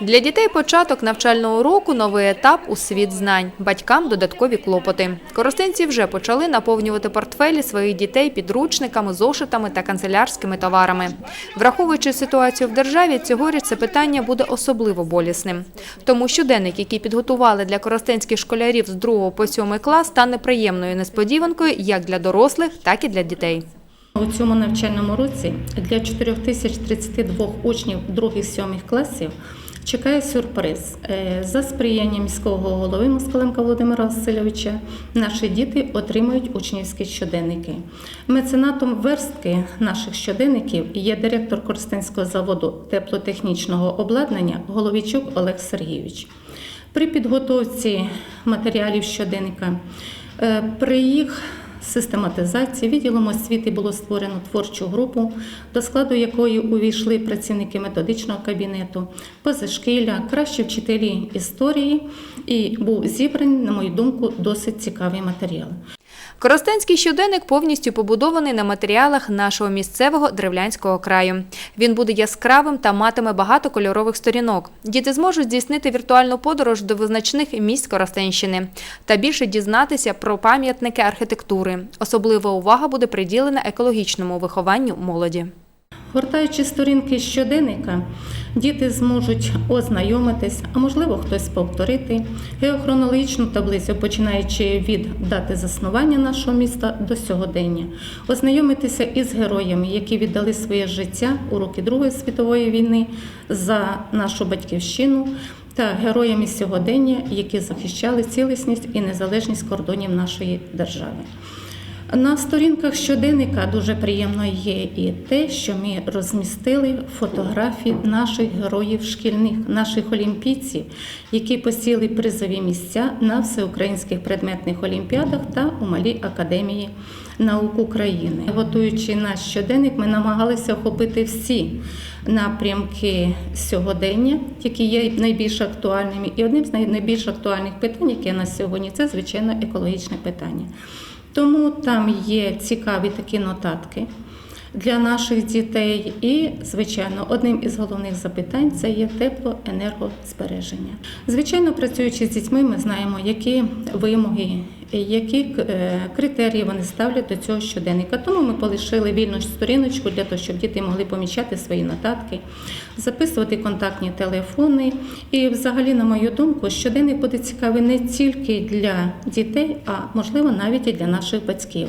Для дітей початок навчального року – новий етап у світ знань. Батькам додаткові клопоти. Коростенці вже почали наповнювати портфелі своїх дітей підручниками, зошитами та канцелярськими товарами. Враховуючи ситуацію в державі, цьогоріч це питання буде особливо болісним. Тому щоденник, який підготували для коростенських школярів з 2 по 7 клас, стане приємною несподіванкою як для дорослих, так і для дітей. У цьому навчальному році для 4032 учнів 2-7 класів чекає сюрприз. Е, За сприяння міського голови Москаленка Володимира Васильовича наші діти отримують учнівські щоденники. Меценатом верстки наших щоденників є директор Коростенського заводу теплотехнічного обладнання Головічук Олег Сергійович. При підготовці матеріалів щоденника, е, при їх систематизації відділом освіти було створено творчу групу, до складу якої увійшли працівники методичного кабінету, позашкілля, кращі вчителі історії, і був зібраний, на мою думку, досить цікавий матеріал. Коростенський щоденник повністю побудований на матеріалах нашого місцевого древлянського краю. Він буде яскравим та матиме багато кольорових сторінок. Діти зможуть здійснити віртуальну подорож до визначних місць Коростенщини та більше дізнатися про пам'ятники архітектури. Особлива увага буде приділена екологічному вихованню молоді. Гортаючи сторінки щоденника, діти зможуть ознайомитись, а можливо хтось повторити геохронологічну таблицю, починаючи від дати заснування нашого міста до сьогодення, ознайомитися із героями, які віддали своє життя у роки Другої світової війни за нашу батьківщину. Та героями сьогодення, які захищали цілісність і незалежність кордонів нашої держави. На сторінках щоденника дуже приємно є і те, що ми розмістили фотографії наших героїв шкільних, наших олімпійців, які посіли призові місця на всеукраїнських предметних олімпіадах та у малій академії наук України. Готуючи наш щоденник, ми намагалися охопити всі напрямки сьогодення, які є найбільш актуальними. І одним з найбільш актуальних питань, яке на сьогодні, це звичайно екологічне питання. Тому там є цікаві такі нотатки для наших дітей. І, звичайно, одним із головних запитань це є теплоенергозбереження. Звичайно, працюючи з дітьми, ми знаємо, які вимоги, які е, критерії вони ставлять до цього щоденника. Тому ми полишили вільну сторіночку для того, щоб діти могли помічати свої нотатки, записувати контактні телефони. І, взагалі, на мою думку, щоденник буде цікавий не тільки для дітей, а можливо навіть і для наших батьків.